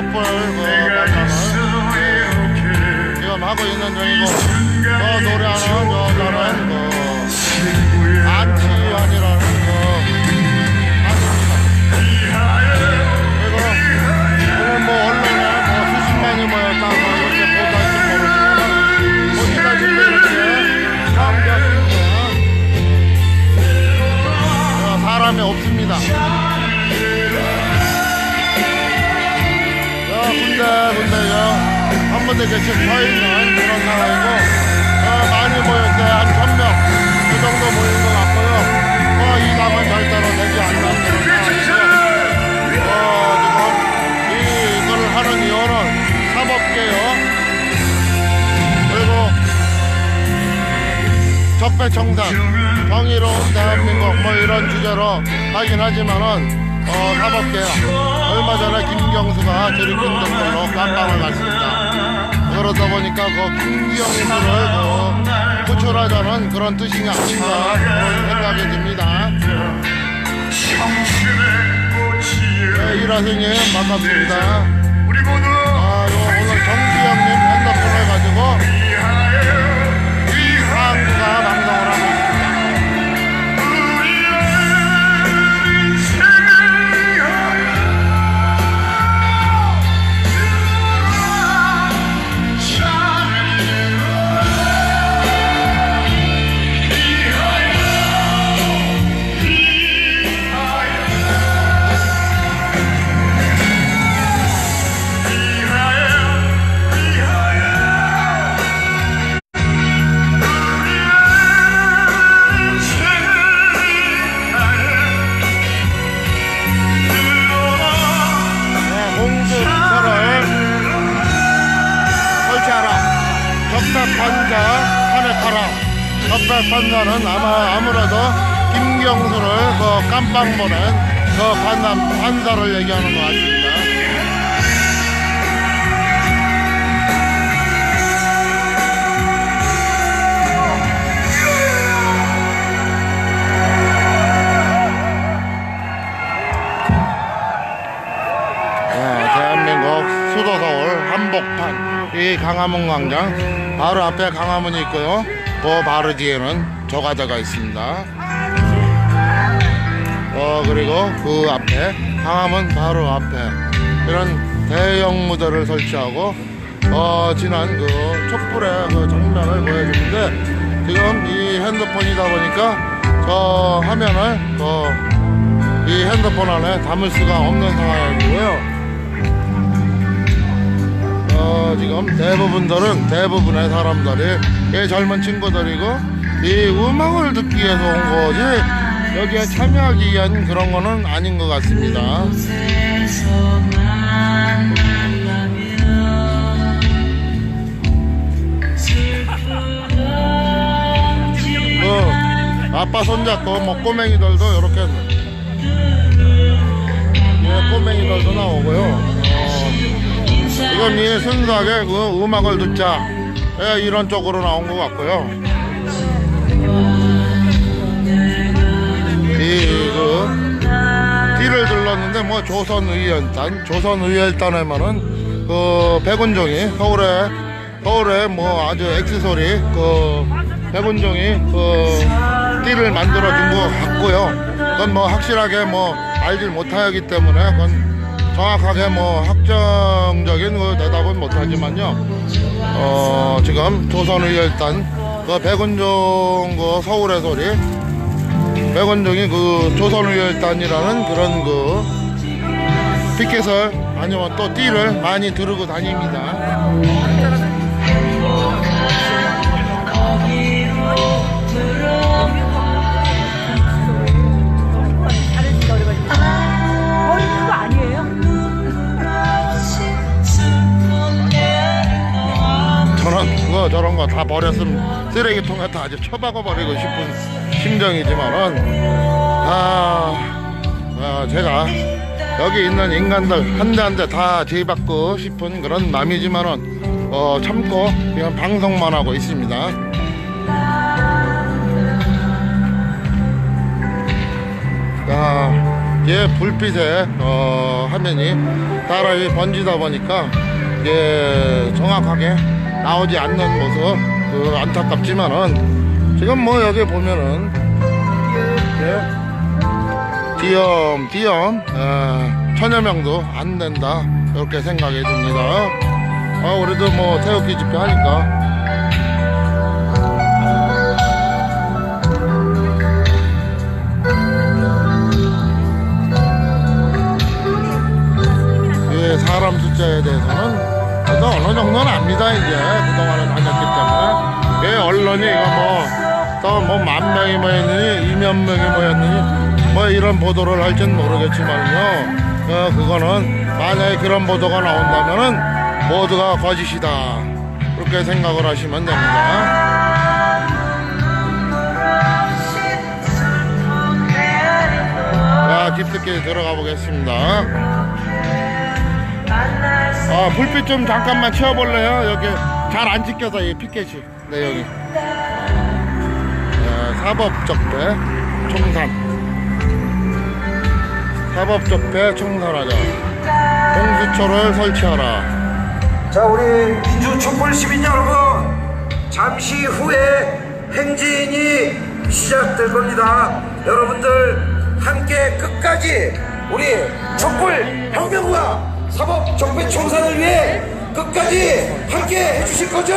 촛불 그 지금 하고 있는 중이고, 군데 계속 서 있는 그런 상황이고 어, 많이 모였을 때한 천명 그 정도 모인 것 같고요. 어, 이 당은 절대로 되지 않는 그런 상황이고요. 어, 지금 이걸 하는 이유는 사법개혁 그리고 적폐청산 정의로운 대한민국 뭐 이런 주제로 하긴 하지만은 어, 사법개혁 얼마 전에 김경수가 들이킨 등으로 깜빵을 갔습니다. 그러다 보니까 그 김경수를 그 구출하자는 그런 뜻이 아닌가 그런 생각이 듭니다. 네, 이라생님 반갑습니다 적폐판자 탄핵하라. 적폐판자는 아마 아무래도 김경수를 그 깜빵 보낸 그 판사, 판사를 얘기하는 것 같습니다. 네, 대한민국 수도 서울 한복판 이 강화문 광장 바로 앞에 강화문이 있고요. 그 바로 뒤에는 저가다가 있습니다. 어 그리고 그 앞에 강화문 바로 앞에 이런 대형 무대를 설치하고 어 지난 그 촛불의 그 장면을 보여주는데 지금 이 핸드폰이다 보니까 저 화면을 그 이 핸드폰 안에 담을 수가 없는 상황이고요. 어, 지금 대부분들은 대부분의 사람들이 이 젊은 친구들이고 이 음악을 듣기 위해서 온 거지 여기에 참여하기 위한 그런 거는 아닌 것 같습니다. 그 아빠 손잡고 뭐 꼬맹이들도 이렇게 예, 꼬맹이들도 나오고요. 어, 지금 이 순수하게 그 음악을 듣자 예, 이런 쪽으로 나온 것 같고요. 이그 띠를 들렀는데 뭐 조선의연단 조선의열단에만은 그 백운종이 서울에 서울에 뭐 아주 엑스소리 그 백운종이 그 띠를 만들어 준 것 같고요. 그건 뭐 확실하게 뭐 알질 못하기 때문에 그건 정확하게 뭐 확정적인 그 대답은 못하지만요. 어 지금 조선의열단 그 백운종 그 서울의 소리 백원종이 그 조선의열단이라는 그런 그 피켓을 아니면 또 띠를 많이 두르고 다닙니다. 다 버렸음 쓰레기통에 다 아주 처박아 버리고 싶은 심정이지만은 아, 아 제가 여기 있는 인간들 한 대 한 대 다 제의받고 싶은 그런 남이지만은 어, 참고 그냥 방송만 하고 있습니다. 아, 예, 불빛에 어, 화면이 따라 번지다 보니까 예, 정확하게 나오지 않는 모습 그 안타깝지만은 지금 뭐 여기 보면은 이렇게 띄엄띄엄 어, 천여 명도 안 된다 이렇게 생각이 듭니다. 아, 우리도 뭐 태극기 집회 하니까 이 사람 숫자에 대해서는 그래도 어느 정도는 압니다 이제. 그동안에 다녔기 때문에. 예, 언론이 이거 뭐 또 뭐 만 명이 모였느니 이만 명이 모였느니 뭐 이런 보도를 할지는 모르겠지만요. 어, 그거는 만약에 그런 보도가 나온다면은 모두가 거짓이다. 그렇게 생각을 하시면 됩니다. 자 깊숙이 들어가 보겠습니다 아 불빛 좀 잠깐만 치워볼래요? 여기 잘 안 찍혀서 이 피켓이. 네 여기. 아, 사법적배 총산 사법적배 총산하자. 공수처를 설치하라. 자, 우리 민주 촛불 시민 여러분, 잠시 후에 행진이 시작될 겁니다. 여러분들 함께 끝까지 우리 촛불 혁명과 사법 정배 총선을 위해 끝까지 함께 해주실 거죠?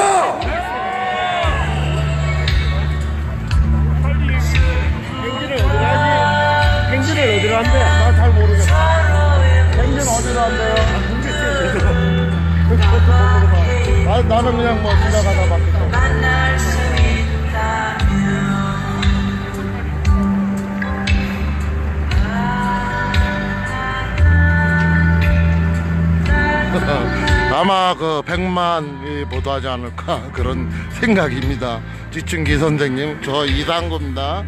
행진을 어디로 하지? 행진을 어디로 한대? 나잘 모르겠어 행진 어디로 한대요? 아, 나는 그냥 뭐 지나가다 봤겠 아마 그 100만이 보도하지 않을까 그런 생각입니다. 지춘기 선생님, 저 이상구입니다.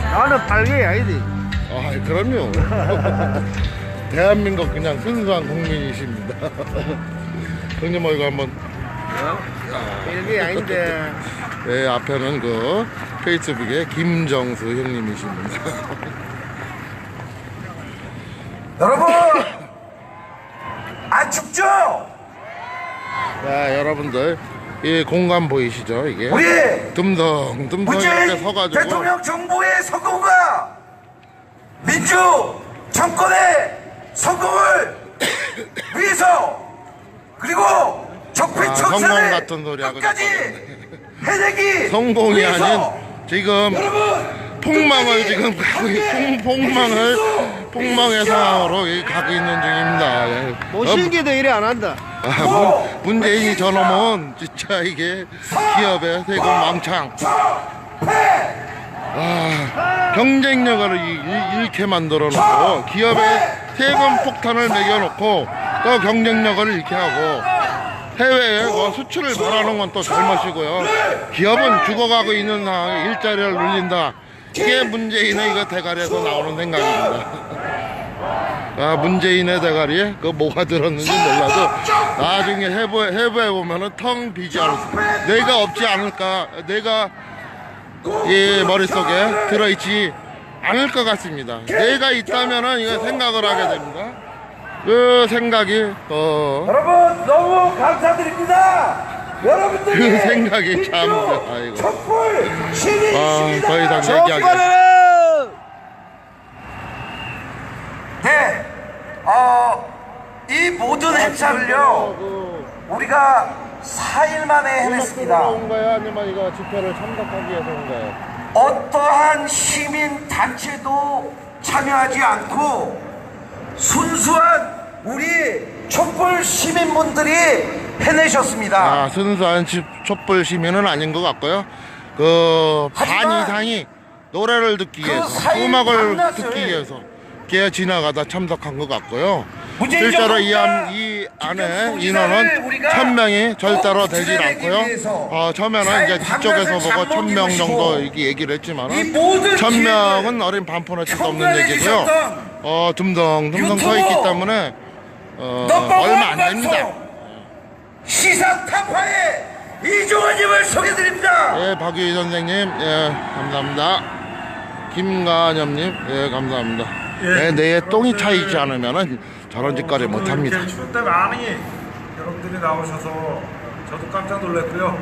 나는 발개 아니지. 아, 그럼요. 대한민국 그냥 순수한 국민이십니다. 형님 뭐 이거 한번 발개 아닌데. 네, 앞에는 그 페이스북에 김정수 형님이십니다. 여러분, 안 춥죠? 자, 여러분들 이 공간 보이시죠? 이게 우리 듬성 듬성 이렇게 문재인 서가지고 대통령 정부의 성공과 민주 정권의 성공을 위해서 그리고 적폐 아, 청산을 같은 소리 하고 끝까지. 해내기 성공이 위해서 아닌 지금 여러분 폭망을 지금 가고 폭- 폭망을. 폭망의. 상황으로 이- 가고 있는 중입니다. 예. 못 어, 신기도 이래 안 한다. 아, 문, 문재인이 저놈은 진짜 이게 기업의 세금 왕창 아, 경쟁력을 잃게 만들어 놓고 기업의 세금 폭탄을 매겨놓고 또 경쟁력을 잃게 하고 해외에 뭐 수출을 바라는 건 또 잘못이고요. 기업은 죽어가고 있는 상황에 일자리를 늘린다. 이게 문재인의 이거 대가리에서 나오는 생각입니다. 아, 문재인의 대가리에 그 뭐가 들었는지 몰라도 나중에 해부해, 해부해 보면은 텅 비지 않을 수, 뇌가 없지 않을까, 뇌가 이 머릿속에 들어있지 않을 것 같습니다. 뇌가 있다면은 이거 생각을 하게 됩니다. 그 생각이, 어, 여러분 너무 감사드립니다. 여러분들이 그 생각이 참, 아이고. 촛불 아, 시민이십니다. 더 이상 얘기하기. 네, 어, 이 모든 행사를요 우리가 4일 만에 해냈습니다. 거야? 아니면 이거 집회를 참석하기 위해서 온 거예요? 어떠한 시민 단체도 참여하지 않고 순수한 우리 촛불 시민분들이 해내셨습니다. 아, 순수한 치- 촛불 시민은 아닌 것 같고요. 그, 반 이상이 노래를 듣기 그 위해서, 음악을 듣기 위해서, 게 지나가다 참석한 것 같고요. 실제로 이 이 안에 인원은 천 명이 절대로 되질 않고요. 어, 처음에는 이제 뒤쪽에서 보고 천명 정도 이렇게 얘기를 했지만은 천 명은 어린 반푼 할 수도 없는 얘기고요. 어, dum덩dum덩 서 있기 때문에 어, 얼마 안 됩니다. 시사 타파의 이종원님을 소개드립니다. 예, 박유희 선생님, 예, 감사합니다. 김가념님, 예, 감사합니다. 예, 내 똥이 차이지 않으면은 저런 짓거리 못 합니다. 이렇게 추운 때 많이 여러분들이 나오셔서 저도 깜짝 놀랐고요.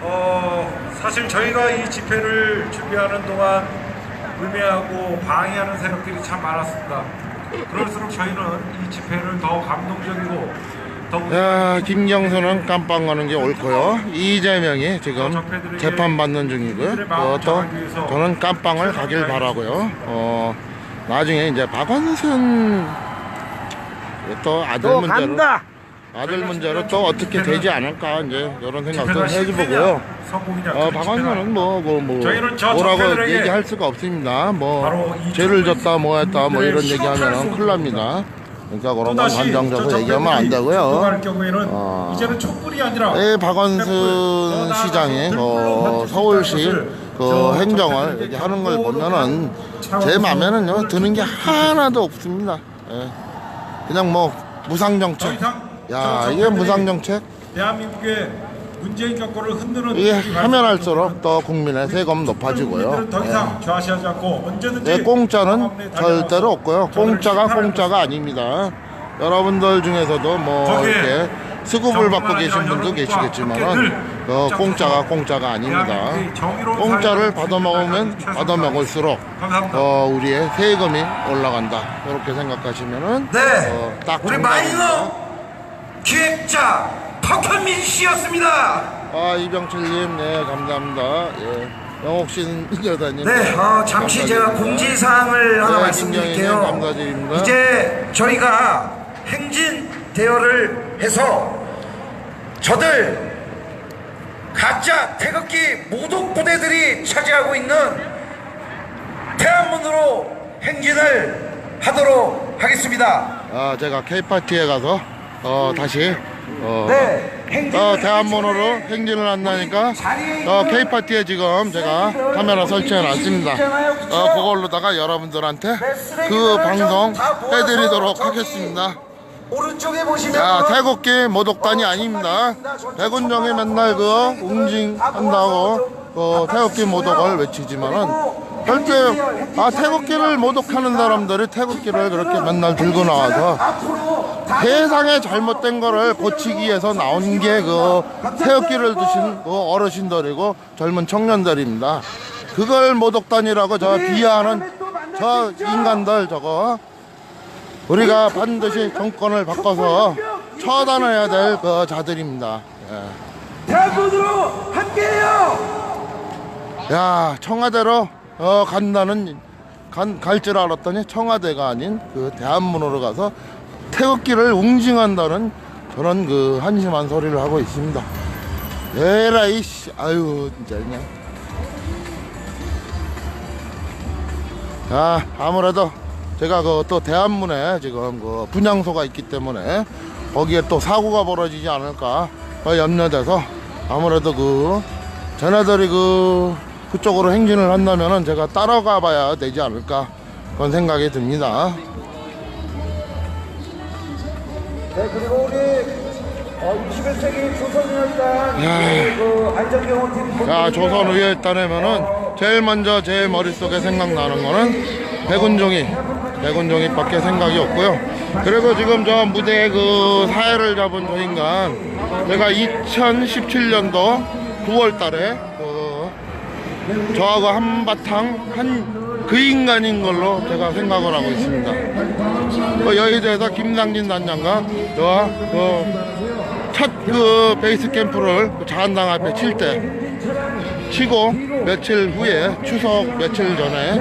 어, 사실 저희가 이 집회를 준비하는 동안 의미하고 방해하는 세력들이 참 많았습니다. 그럴수록 저희는 이 집회를 더 감동적이고 더 야, 김경수는 깜빵 가는 게 옳고요. 이재명이 지금 재판 받는 중이고요. 어, 또 저는 깜빵을 가길 바라고요. 어, 나중에 이제 박원순 또 아들 또 문제로 간다. 아들 문제로 또 어떻게 되지 않을까 이제 이런 생각도 해보고요. 어, 그 박원순은 뭐, 뭐, 뭐, 뭐라고 얘기할 수가 없습니다. 뭐, 죄를 졌다, 뭐 했다, 뭐 이런 얘기하면 큰일 납니다. 그러니까 그런 건저 얘기하면 안 되고요. 어. 이제는 촛불이 아니라 예, 박원순 더 시장이 어, 서울시 그저 행정을 이렇게 하는 걸 보면은 제 마음에는요 드는 게 하나도 없습니다. 예. 그냥 뭐 무상 더 정책. 이상 야저 이게 적폐들이 무상 정책 대한민국의 문재인 정권을 흔드는 이게 하면 할수록 더 국민의 세금 높아지고요. 더 이상 좌시하지 않고 언제든지 네, 공짜는 절대로 없고요. 공짜가 공짜가 아닙니다. 여러분들 중에서도 뭐 이렇게 수급을 받고 계신 분도 계시겠지만은 어, 늘 공짜가 공짜가 아닙니다. 정의로운 공짜를 사회를 받아 먹으면 지키기 받아 먹을수록 감사합니다. 어, 우리의 세금이 올라간다. 이렇게 생각하시면은 네, 어, 딱 우리. 마이너 기획자 턱현민 씨였습니다. 아 이병철님 네 감사합니다. 예. 영옥신 여사님. 네, 어, 잠시 제가 공지사항을 하나 네, 말씀드릴게요. 감사드립니다. 이제 저희가 행진 대여를 해서 저들 가짜 태극기 모독 부대들이 차지하고 있는 대한문으로 행진을 하도록 하겠습니다. 아 제가 K 파티에 가서 어 다시 어, 네, 어, 대한문으로 행진을 한다니까 어, K 파티에 지금 제가 카메라 설치해 놨습니다. 어, 그걸로다가 여러분들한테 그 방송 해드리도록 하겠습니다. 오른쪽에 보시면 야 태국기 모독단이 아닙니다. 백운정이 맨날 그 웅징한다고 그 태국기 모독을 외치지만은 절대 아 태국기를 모독하는 사람들이 태국기를 그렇게 맨날 들고 나와서 세상에 잘못된 거를 고치기 위해서 나온 게 그 태극기를 드신 그 어르신들이고 젊은 청년들입니다. 그걸 모독단이라고 저 비하하는 저 인간들 저거 우리가 반드시 정권을 바꿔서 처단해야 될 그 자들입니다. 예. 대한문으로 함께해요. 야 청와대로 어, 간다는 갈 줄 알았더니 청와대가 아닌 그 대한문으로 가서 태극기를 웅징한다는 그런 그 한심한 소리를 하고 있습니다. 에라이 씨 아유 진짜 그냥 아 아무래도 제가 그 또 대한문에 지금 그 분향소가 있기 때문에 거기에 또 사고가 벌어지지 않을까 어, 염려돼서 아무래도 그 쟤네들이 그 그쪽으로 행진을 한다면은 제가 따라가 봐야 되지 않을까 그런 생각이 듭니다. 네, 그리고 우리 어, 21세기 조선의학단 그 안전경호팀 야 조선의회단하면은 제일 먼저 제 머릿속에 생각나는 거는 백운종이 백운종이밖에 생각이 없고요. 그리고 지금 저 무대에 그 사회를 잡은 저 인간 제가 2017년도 9월 달에 그 저하고 한바탕 한 그 인간인 걸로 제가 생각을 하고 있습니다. 그 여의도에서 김상진 단장과 저와 그첫 그 베이스 캠프를 그 자한당 앞에 칠 때 치고 며칠 후에 추석 며칠 전에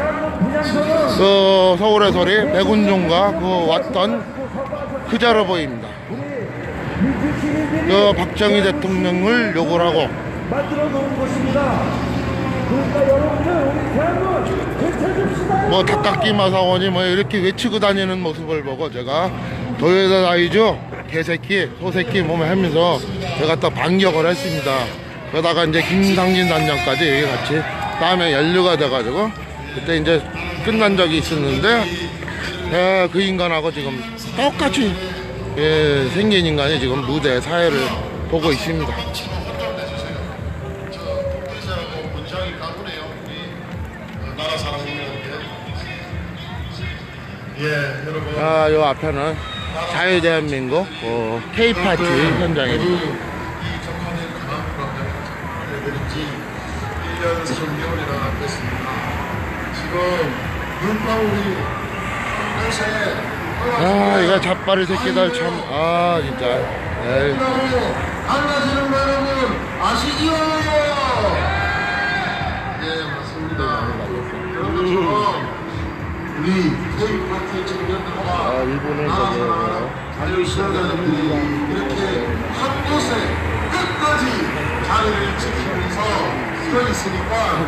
그 서울의 소리 백운종과 그 왔던 그 자로 보입니다. 그 박정희 대통령을 욕을 하고. 그러니까. 뭐 닭깎기 마사원이 뭐 이렇게 외치고 다니는 모습을 보고 제가 도요다 다이죠 개새끼 소새끼 몸에 하면서 제가 또 반격을 했습니다 그러다가 이제 김상진 단장까지 여기 같이 다음에 연루가 돼가지고 그때 이제 끝난 적이 있었는데 에, 그 인간하고 지금 똑같이 예, 생긴 인간이 지금 무대 사회를 보고 있습니다 예. 아, 요 앞에는 자유대한민국 어, K파티 현장입니다. 이 적하는 강한 불안을 내드린지 1년 3개월이나 됐습니다. 지금 눈방울이 한새 아, 이거 잡바리 새끼들 참, 아, 진짜. 에이. 거 여러분 아시지요? 예, 맞습니다. 여러분처럼 우리 K파티 청년들과 아, 저기, 자유시민들이 이렇게 한 곳에 끝까지 자리를 지키면서 서 있으니까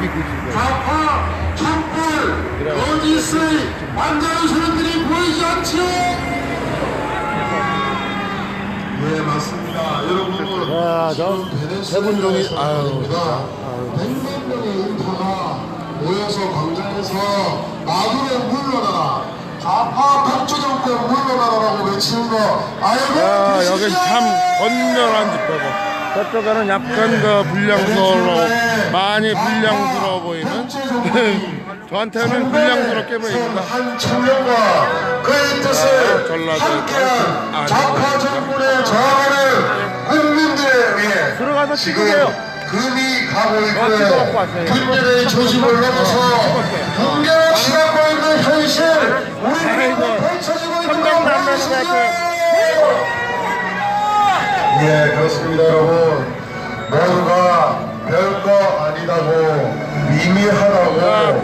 좌파, 촛불, 거짓의 완전한 사람들이 보이지 않지요? 네 맞습니다. 여러분은 야, 저, 세분종이, 아유, 입니다. 100만 명의 인파가 모여서 광장에서 나그네 물러나라 좌파 백조 정권 물러나라라고 외치는 거 알고 야, 계시죠? 여긴 참 건전한 집회고. 저쪽에는 약간 그 불량스러워, 많이 불량스러워 보이는. 저한테는 불량스럽게 보입니다. 한 청년과 그의 뜻을 전라도 함께한 아, 좌파 정권에 저항하는 국민들에 위해 들어가서 지금 찍으세요. 금이 가고 어, 있고요. 분열의 조짐을 넘어서 경계를 치닫고 있는 현실 우리 국민에 펼쳐지고 있는 천장 거 난다는 것 같아. 예, 그렇습니다, 여러분. 모두가 별거 아니다고 미미하다고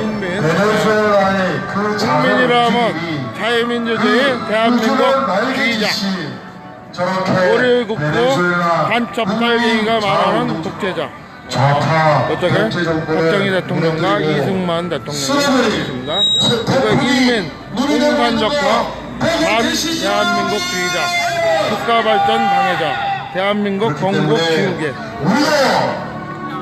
인민. 베네수엘라의 그 작은 자유민주주의 대한민국 주의자. 저렇게 오리를 굽고 간첩 딸갱이가 말하는 독재자. 좌파 어떻게? 독재 정권을 박정희 대통령과 이승만 대통령이. 있습니다. 그리고 인민, 공산적과 반 대한민국주의자, 국가발전 방해자, 대한민국 건국 지우개. 우리가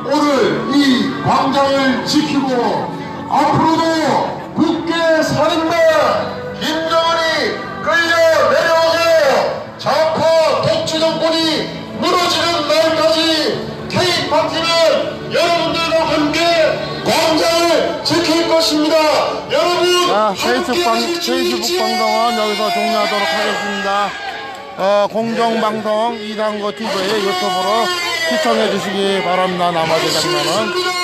오늘 이 광장을 지키고 앞으로도 국계 살인마 김정은이 끌려 내려오고 좌파 독재 정권이 무너지는 날까지 K파티는 여러분들과 함께 광장을 지킬 것입니다. 여러분 자, 페이스북, 페이스북? 방송은 여기서 종료하도록 하겠습니다. 어, 공정방송 이상고 TV의 유튜브로 시청해 주시기 바랍니다. 나머지 장면은.